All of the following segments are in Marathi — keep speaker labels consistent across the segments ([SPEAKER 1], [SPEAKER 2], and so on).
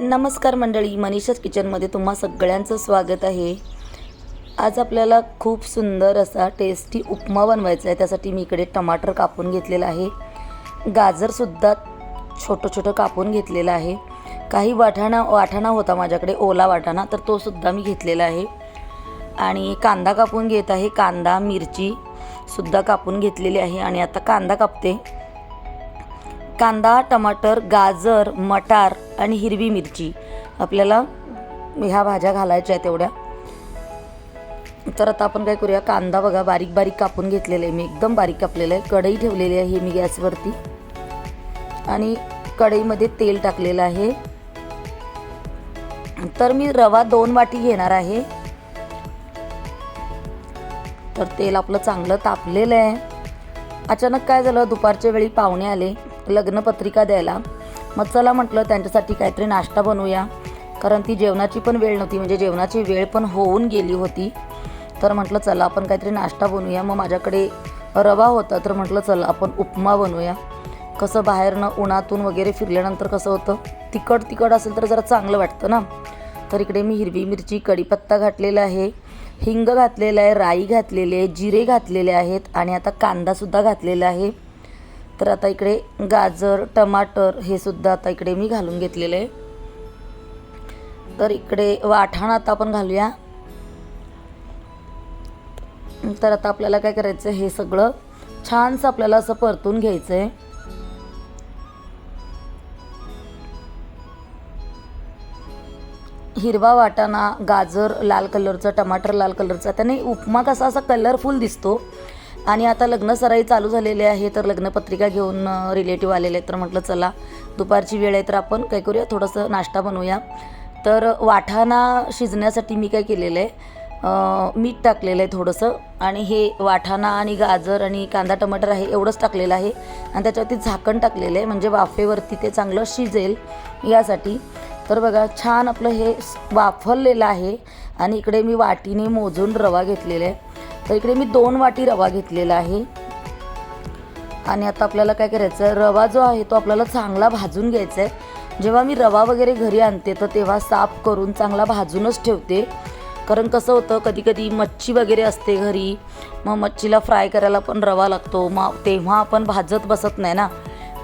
[SPEAKER 1] नमस्कार मंडळी मनीषाच किचनमध्ये तुम्हा सगळ्यांचं स्वागत आहे. आज आपल्याला खूप सुंदर असा टेस्टी उपमा बनवायचा आहे. त्यासाठी मी इकडे टमाटर कापून घेतलेलं आहे. गाजरसुद्धा छोटं छोटं कापून घेतलेलं आहे. काही वाटाणा वाटाणा होता माझ्याकडे ओला वाटाणा तर तो सुद्धा मी घेतलेला आहे. आणि कांदा कापून घेत आहे. कांदा मिरची सुद्धा कापून घेतलेली आहे. आणि आता कांदा कापते. कांदा टमाटर गाजर मटार आणि हिरवी मिरची. आपल्याला ह्या भाज्या घालायच्या आहेत तेवढ्या तर आता आपण काय करूया कांदा बघा बारीक बारीक कापून घेतलेला आहे मी. एकदम बारीक कापलेलं आहे. कढई ठेवलेली आहे मी गॅसवरती. आणि कढईमध्ये तेल टाकलेलं आहे. तर मी रवा दोन वाटी घेणार आहे. तर तेल आपलं चांगलं तापलेलं आहे. अचानक काय झालं दुपारच्या वेळी पाहुणे आले लग्नपत्रिका द्यायला. मग चला म्हटलं त्यांच्यासाठी काहीतरी नाश्ता बनवूया. कारण ती जेवणाची पण वेळ नव्हती म्हणजे जेवणाची वेळ पण होऊन गेली होती. तर म्हटलं चला आपण काहीतरी नाश्ता बनवूया. मग माझ्याकडे रवा होता तर म्हटलं चला आपण उपमा बनवूया. कसं बाहेरनं उन्हातून वगैरे फिरल्यानंतर कसं होतं तिखट तिखट असेल तर जरा चांगलं वाटतं ना. तर इकडे मी हिरवी मिरची कढीपत्ता घातलेला आहे हिंग घातलेलं आहे राई घातलेली आहे जिरे घातलेले आहेत आणि आता कांदासुद्धा घातलेला आहे. तर आता इकडे गाजर टमाटर हे सुद्धा आता इकडे मी घालून घेतलेलं. आहे तर इकडे वाठाण आता आपण घालूया. तर आता आपल्याला काय करायचं हे सगळं छानसं आपल्याला असं परतून घ्यायचं आहे हिरवा वाटाणा गाजर लाल कलरचं टमाटर लाल कलरचा त्याने उपमा कसा असा कलरफुल दिसतो आणि आता लग्न सराई चालू झालेली आहे तर लग्नपत्रिका घेऊन रिलेटिव्ह आलेले आहेत. तर म्हटलं चला दुपारची वेळ आहे तर आपण काय करूया? थोडंसं नाश्ता बनवूया. तर वाठाणा शिजण्यासाठी मी काय केलेलं आहे मीठ टाकलेलं आहे थोडंसं. आणि हे वाठाणा आणि गाजर आणि कांदा टमाटर आहे एवढंच टाकलेलं आहे. आणि त्याच्यावरती झाकण टाकलेलं आहे म्हणजे वाफेवरती ते चांगलं शिजेल यासाठी. तर बघा छान आपलं हे वाफरलेलं आहे. आणि इकडे मी वाटीने मोजून रवा घेतलेला आहे. तर इकडे मी दोन वाटी रवा घेतलेला आहे. आणि आता आपल्याला काय करायचं आहे? रवा जो आहे तो आपल्याला चांगला भाजून घ्यायचा आहे. जेव्हा मी रवा वगैरे घरी आणते तर तेव्हा साफ करून चांगला भाजूनच ठेवते. कारण कसं होतं कधी कधी मच्छी वगैरे असते घरी. मग मच्छीला फ्राय करायला पण रवा लागतो. मग तेव्हा आपण भाजत बसत नाही ना.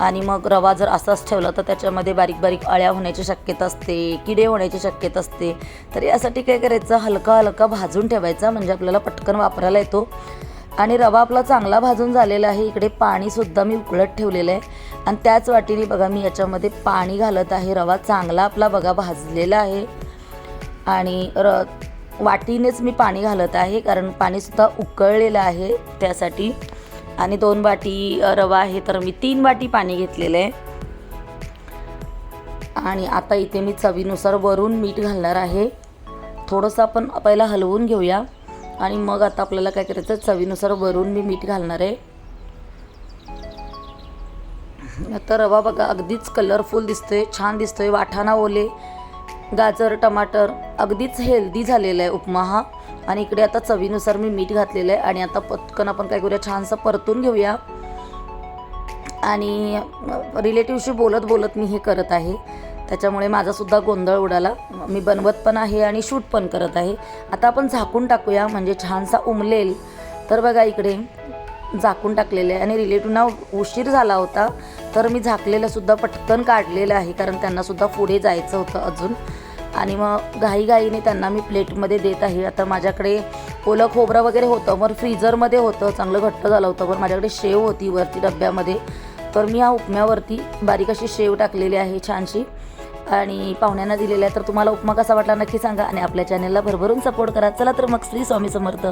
[SPEAKER 1] आणि मग रवा जर असाच ठेवला तर त्याच्यामध्ये बारीक बारीक अळ्या होण्याची शक्यता असते किडे होण्याची शक्यता असते. तर यासाठी काय करायचं? हलका हलका भाजून ठेवायचा म्हणजे आपल्याला पटकन वापरायला येतो. आणि रवा आपला चांगला भाजून झालेला आहे. इकडे पाणीसुद्धा मी उकळत ठेवलेलं आहे. आणि त्याच वाटीने बघा मी याच्यामध्ये पाणी घालत आहे. रवा चांगला आपला बघा भाजलेला आहे. आणि र वाटीनेच मी पाणी घालत आहे कारण पाणीसुद्धा उकळलेलं आहे. त्यासाठी आणि दोन बाटी रवा आहे तर मी तीन बाटी पाणी घेतलेलं आहे. आणि आता इथे मी चवीनुसार वरून मीठ घालणार आहे. थोडंसं आपण पहिला हलवून घेऊया. आणि मग आता आपल्याला काय करायचं चवीनुसार वरून मी मीठ घालणार आहे. आता रवा बघा अगदीच कलरफुल दिसतोय छान दिसतोय. वाटाणा ओले गाजर टमाटर अगदीच हेल्दी झालेला आहे उपमा हा. आणि इकडे आता चवीनुसार मी मीठ घातलेलं आहे आणि आता पटकन आपण काय करूया छानसं परतून घेऊया. आणि रिलेटिव्हशी बोलत बोलत मी हे करत आहे. त्याच्यामुळे माझासुद्धा गोंधळ उडाला. मी बनवत पण आहे आणि शूट पण करत आहे. आता आपण झाकून टाकूया म्हणजे छानसा उमलेल. तर बघा इकडे झाकून टाकलेलं आहे. आणि रिलेटिव्हना उशीर झाला होता तर मी झाकलेलं सुद्धा पटकन काढलेलं आहे. कारण त्यांनासुद्धा पुढे जायचं होतं अजून. आणि मग घाईघाईने त्यांना मी प्लेटमध्ये देत आहे. आता माझ्याकडे ओलं खोबरं वगैरे होतं मग फ्रीजरमध्ये होतं चांगलं घट्ट झालं होतं पण माझ्याकडे शेव होती वरती डब्यामध्ये. तर मी ह्या उपम्यावरती बारीक अशी शेव टाकलेली आहे छानशी. आणि पाहुण्यांना दिलेल्या आहे तर तुम्हाला उपमा कसा वाटला नक्की सांगा आणि आपल्या चॅनलला भरभरून सपोर्ट करा. चला तर मग श्री स्वामी समर्थ.